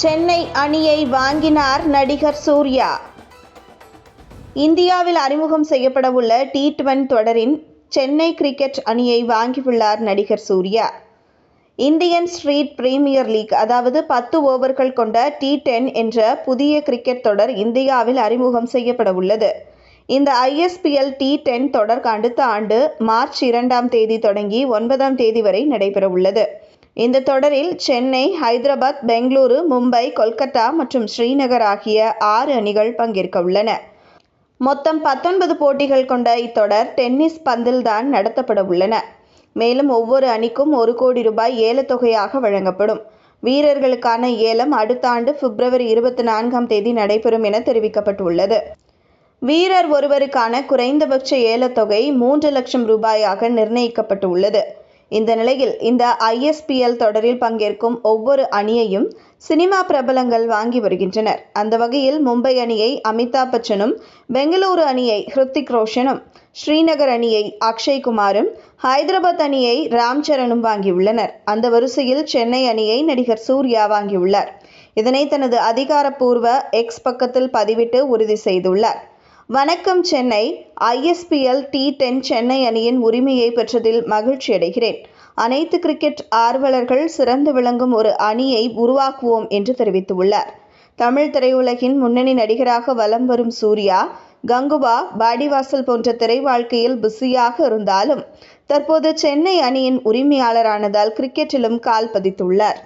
சென்னை அணியை வாங்கினார் நடிகர் சூர்யா. இந்தியாவில் அறிமுகம் செய்யப்படவுள்ள டி டுவெண்ட் தொடரின் சென்னை கிரிக்கெட் அணியை வாங்கியுள்ளார் நடிகர் Suriya. Indian street premier league அதாவது பத்து ஓவர்கள் கொண்ட டி டென் என்ற புதிய கிரிக்கெட் தொடர் இந்தியாவில் அறிமுகம் செய்யப்பட உள்ளது இந்த ஐஎஸ்பிஎல் டி டென் தொடர் அடுத்த ஆண்டு மார்ச் இரண்டாம் தேதி தொடங்கி ஒன்பதாம் தேதி வரை நடைபெற உள்ளது இந்த தொடரில் சென்னை ஹைதராபாத் பெங்களூரு மும்பை கொல்கத்தா மற்றும் ஸ்ரீநகர் ஆகிய ஆறு அணிகள் பங்கேற்க உள்ளன. மொத்தம் பத்தொன்பது போட்டிகள் கொண்ட இத்தொடர் டென்னிஸ் பந்தில்தான் நடத்தப்பட உள்ளன. மேலும் ஒவ்வொரு அணிக்கும் ஒரு கோடி ரூபாய் ஏலத்தொகையாக வழங்கப்படும். வீரர்களுக்கான ஏலம் அடுத்த ஆண்டு பிப்ரவரி இருபத்தி நான்காம் தேதி நடைபெறும் என தெரிவிக்கப்பட்டுள்ளது. வீரர் ஒருவருக்கான குறைந்தபட்ச ஏலத்தொகை மூன்று லட்சம் ரூபாயாக நிர்ணயிக்கப்பட்டுள்ளது. இந்த நிலையில் இந்த ஐஎஸ்பிஎல் தொடரில் பங்கேற்கும் ஒவ்வொரு அணியையும் சினிமா பிரபலங்கள் வாங்கி வருகின்றனர். அந்த வகையில் மும்பை அணியை அமிதாப் பச்சனும் பெங்களூரு அணியை ஹிருத்திக் ரோஷனும் ஸ்ரீநகர் அணியை அக்ஷய் குமாரும் ஹைதராபாத் அணியை ராம் சரணும் வாங்கியுள்ளனர். அந்த வரிசையில் சென்னை அணியை நடிகர் சூர்யா வாங்கியுள்ளார். இதனை தனது அதிகாரப்பூர்வ எக்ஸ் பக்கத்தில் பதிவிட்டு உறுதி செய்துள்ளார். வணக்கம் Chennai ISPL T ten Chennai அணியின் உரிமையை பெற்றதில் மகிழ்ச்சி அடைகிறேன். அனைத்து கிரிக்கெட் ஆர்வலர்கள் சிறந்து விளங்கும் ஒரு அணியை உருவாக்குவோம் என்று தெரிவித்துள்ளார். தமிழ் திரையுலகின் முன்னணி நடிகராக வலம் வரும் சூர்யா கங்குவா பாடிவாசல் போன்ற திரை வாழ்க்கையில் பிஸியாக இருந்தாலும் தற்போது சென்னை அணியின் உரிமையாளரானதால் கிரிக்கெட்டிலும் கால் பதித்துள்ளார்.